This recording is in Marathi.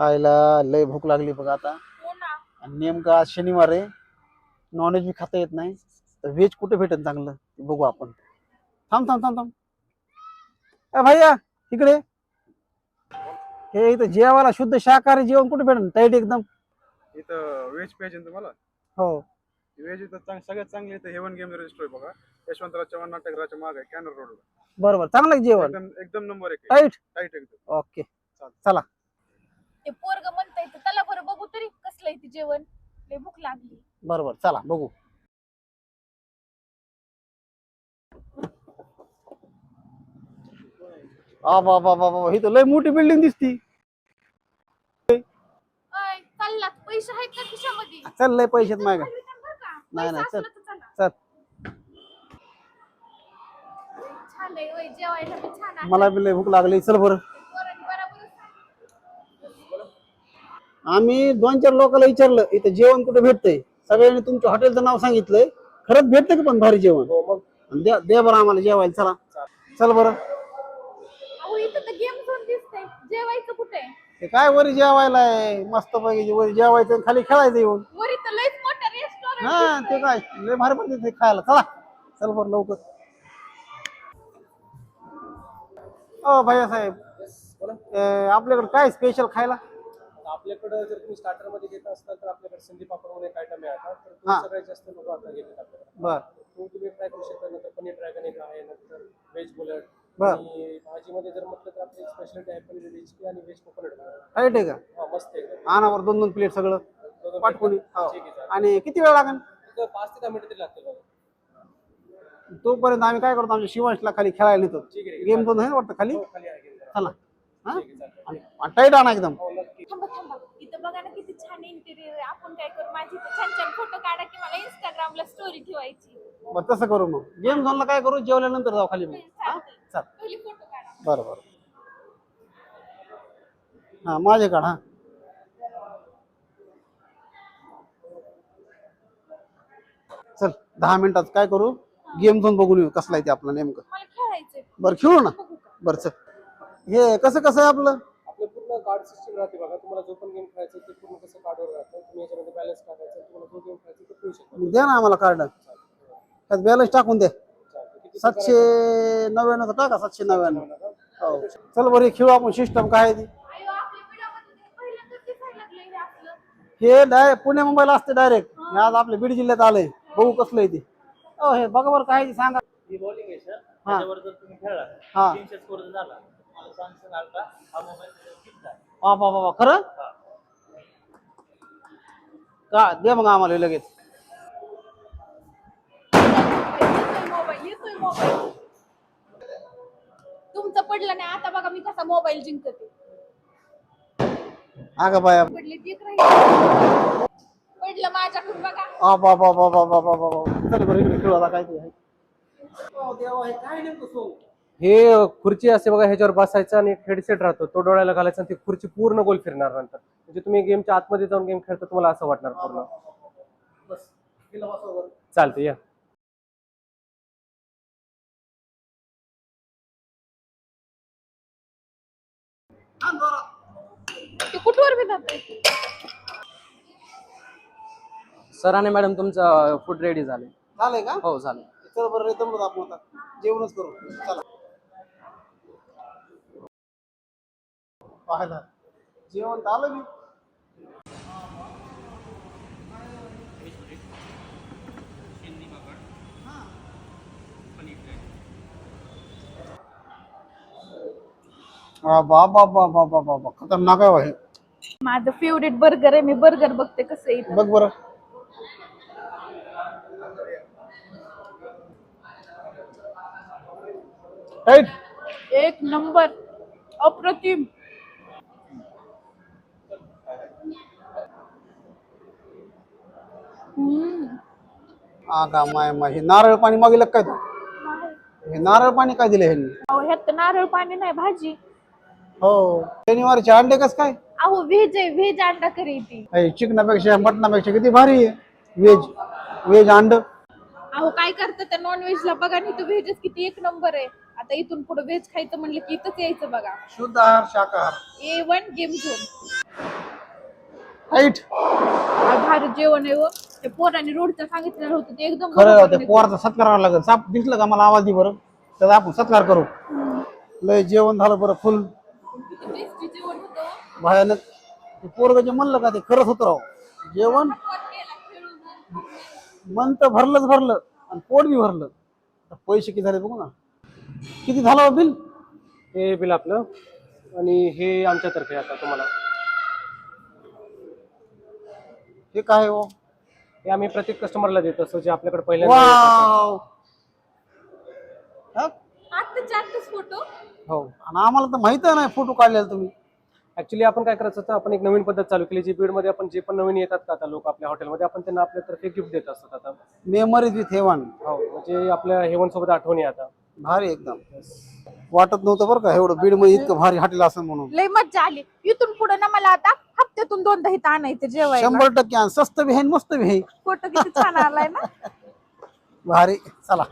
आईला लय भूक लागली बघ आता. हो आणि नेमकं आज शनिवार आहे. नॉनव्हेज बी खाता येत नाही. तर व्हेज कुठे भेटेल चांगलं? ते बघू आपण. थांब थांब थांब थांब. अ भैया इकडे. हे इथं जेवायला शुद्ध शाकाहारी जेवण कुठे भेटेल टाईट एकदम. इथं व्हेज पाहिजे ना तुम्हाला? हो. व्हेज इथं चांग सगळ्यात चांगली इथं हेवन गेम रजिस्टर आहे बघा. यशवंतराव चव्हाण नाट्यगृहाच्या मागे आहे कॅनर रोडला बरोबर चांगलं आहे जेवण. एकदम एकदम नंबर एक टाईट टाईट एकदम. ओके चला. ते पोरग म्हणता येतं त्याला बरं बघू तरी कसलं आहे ते जेवण. लय भूक लागली. बरोबर चला बघू. आ ही तर लय मोठी बिल्डिंग दिसती. अय चाललात. पैसे आहेत का खिशामध्ये? चल लय पैशात का. नाही, नाही, चल. चला. मला बी लय भूक लागली. चल बरं. आम्ही दोन चार लोकांना विचारलं इथं जेवण कुठे भेटतंय? सगळ्यांनी तुमच्या हॉटेलचं नाव सांगितलंय. खरंच भेटतं का पण भारी जेवण? द्या द्या बरं आम्हाला जेवायला चला. चल बरं. अहो इथं तर गेम झोन दिसतंय. जेवायचं कुठे? ते काय वरी जेवायला आहे? मस्त पैकी वरी जेवायचं आणि खाली खेळायचं येऊन. वरी तर लयच मोठं रेस्टॉरंट हा ते काय? लय भारी पडते ते खायला. चला. चल बरं लवकर. ओ भैया साहेब आपल्याकडे काय स्पेशल खायला? आपल्याकडे जर तुम्ही स्टार्टरमध्ये घेत असाल तर आपल्याकडे संधी पापड म्हणून एक आयटम मिळतात तर हा. तो सगळ्यात जास्त लोक आता घेतात आपल्याकडे बर तो तुम्ही ट्राय करू शकता नंतर पनीर ड्रॅगन एक आहे नंतर व्हेज बुलेट बर. आणि भाजीमध्ये जर म्हटलं तर आपली स्पेशालिटी आहे पनीर व्हेज आणि व्हेज कोकोनट टाईट आहे का हा मस्त आहे एकदम. आणावर दोन दोन प्लेट सगळं दोघं. हो. ठीक आहे, चालेल. आणि किती वेळ लागेल तिथं पाच ते दहा मिनिटं तरी लागतील बघा. तोपर्यंत आम्ही काय करतो आमच्या शिवांशला खाली खेळायला नेतो ठीक आहे, ठीक आहे. गेम दोन आहे वाटतं खाली हो, खाली आहे. चला हा. आणि टाईट आणा एकदम. हो. थांबा. थांबा इथं बघा ना किती छान इंटेरियर आहे. आपण काय करू? माझी इथं छान छान फोटो काढा की मला इंस्टाग्रामला स्टोरी ठेवायची. बरं तसं करू मग. गेम झोनला काय करू? जेवल्यानंतर जाऊ खाली मग. हा चल. पहिली फोटो काढा. बरं बरं. हा माझ्याकडं हा. चल दहा मिनिटात काय करू? गेम झोन बघून येऊ. कसला आहे ते आपलं नेमकं. मला खेळायचंय. बरं खेळू ना. बघू का? बरं चल. हे कसं कसं आहे आपलं? आपलं पूर्ण कार्ड सिस्टम राहते बघा. तुम्हाला जो पण गेम खेळायचा ते पूर्ण कसं कार्डवर राहतं. तुम्ही याच्यामध्ये बॅलन्स टाकायचं तुम्हाला जो गेम खेळायचा तो खेळू शकता. द्या ना आम्हाला कार्ड त्यात बॅलन्स टाकून द्या. सातशे नव्याण्णव टाका सातशे नव्याण्णव? हो. चल बरं हे खेळू आपण. सिस्टम काय आहे ती? हे आपलं. हे डाय पुणे मुंबईला असते डायरेक्ट आज आपल्या बीड जिल्ह्यात आलंय. बघू कसलं आहे ते. हो हे बघा बरं काय आहे ते सांगा. ही बॉलिंग आहे सर हा. त्याच्यावर जर तुम्ही खेळला हा. तीनशे स्कोर जर झाला मला सॅमसंग अल्ट्रा हा खरं? का? दे मग आम्हाला हे लगेच तुमचं पडलं नाही आता बघा मी कसा मोबाईल जिंकते. अगं बाया. पडले जिंक राहील. पडलं माझ्याकडून बघा. आ बाबा बाबा बाबा बाबा चल बरं इकडे खेळू आता काय ते आहे. ओ देवा, हे काय नेमकं सोंग? हे खुर्ची असते बघा ह्याच्यावर बसायचं आणि एक हेडसेट राहतो. तो डोळ्याला घालायचा आणि ती खुर्ची पूर्ण गोल फिरणार नंतर. म्हणजे तुम्ही गेमच्या आतमध्ये जाऊन गेम खेळता तुम्हाला असं वाटणार पूर्ण. चालते या. सर आणि मॅडम तुमचं फूड रेडी झाले झालंय. का? हो झालं चल बरं जेवणच करू. चला. पाहायला जेवण आलं मी. बाबा बाबा बाबा बाबा खतरनाक आहे बा हे. माझं फेवरेट बर्गर आहे. मी बर्गर बघते कसं आहे बघ बरं. एक नंबर. अप्रतिम. आगा माय माय. हे नारळ पाणी मागितलं काय तू? हे नारळ पाणी काय दिलं ह्यांनी? अहो ह्यात तर नारळ पाणी नाही भाजी. हो. शनिवारचे अंडे कस काय? अहो व्हेज आहे व्हेज अंडा करी ती. चिकनापेक्षा मटणापेक्षा किती भारी आहे. व्हेज व्हेज अंड. अहो काय करतं त्या नॉन ला? बघा नाही तर व्हेजच किती एक नंबर आहे. आता इथून पुढे व्हेज खायचं म्हणलं की इथंच यायचं बघा. शुद्ध आहार शाकाहार. ए वन गेम झोन टाईट काय भारी जेवण आहे हो. ते पोरांनी रोडचं सांगितलेलं होतं ते एकदम खरं त्या. पोराचा सत्कार करावा लागेल. साप दिसलं का मला आवाज दे बरं? त्याचा आपण सत्कार करू. लय जेवण झालं बरं फुल. किती टेस्टी जेवण होतं हो. भयानक. ते पोरग जे म्हणलं का ते खरंच होतं राव. जेवण. मन तर भरलंच भरलं आणि पोट बी भरलं. आता पैसे किती झाले बघू ना. किती झालं हो बिल? हे बिल आपलं आणि हे आमच्यातर्फे आता तुम्हाला. हे काय हो? हे आम्ही प्रत्येक कस्टमरला देतो असं जे आपल्याकडे पहिल्यांदा येतात. वाव हा? आत्ताच्या आत्ताच फोटो हो. आणि आम्हाला तर माहीत नाही फोटो काढलेला तुम्ही. ऍक्च्युली आपण काय करायचं होतं आपण एक नवीन पद्धत चालू केली जी बीडमध्ये आपण जे पण नवीन येतात का आता लोक आपल्या हॉटेलमध्ये आपण त्यांना आपल्यातर्फे गिफ्ट देत असतात आता. मेमरीज विथ हेवन हो म्हणजे आपल्या हेवन सोबत आठवणी आता. भारी एकदम. वाटत नव्हतं बरं का एवढं बीडमध्ये इतकं भारी हॉटेल असं म्हणून. लय मज्जा आली. इथून पुढे ना मला आता हप्त्यातून दोनदा इथं आणायचं जेवायला. शंभर टक्के आणि स्वस्त बी आहे आणि मस्त बी आहे. फोटो किती छान आलाय ना. भारी. चला.